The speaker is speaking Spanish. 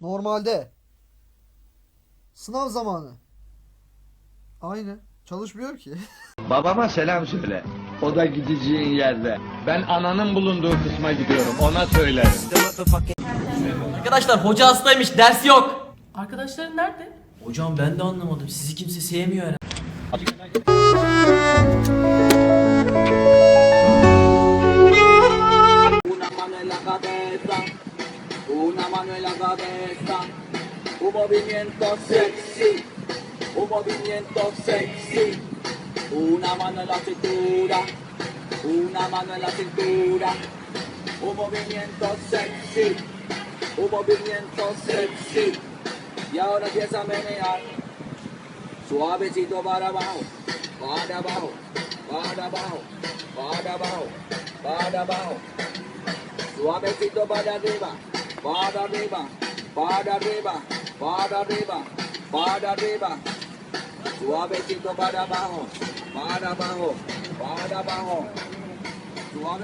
Normalde. Sınav zamanı. Aynı. Çalışmıyor ki. Babama selam söyle. O da gideceğin yerde. Ben ananın bulunduğu kısma gidiyorum. Ona söylerim. Arkadaşlar hoca hastaymış ders yok. Arkadaşların nerede? Hocam ben de anlamadım sizi kimse sevmiyor herhalde. una mano en la cabeza, un movimiento sexy, un movimiento sexy, una mano en la cintura, una mano en la cintura, un movimiento sexy, un movimiento sexy, y ahora empieza a menear, suavecito para abajo, para abajo, para abajo, para abajo, para abajo. Suavecito para arriba, para arriba, para arriba, para arriba, para arriba. Suavecito para abajo, para abajo, para abajo. Suave.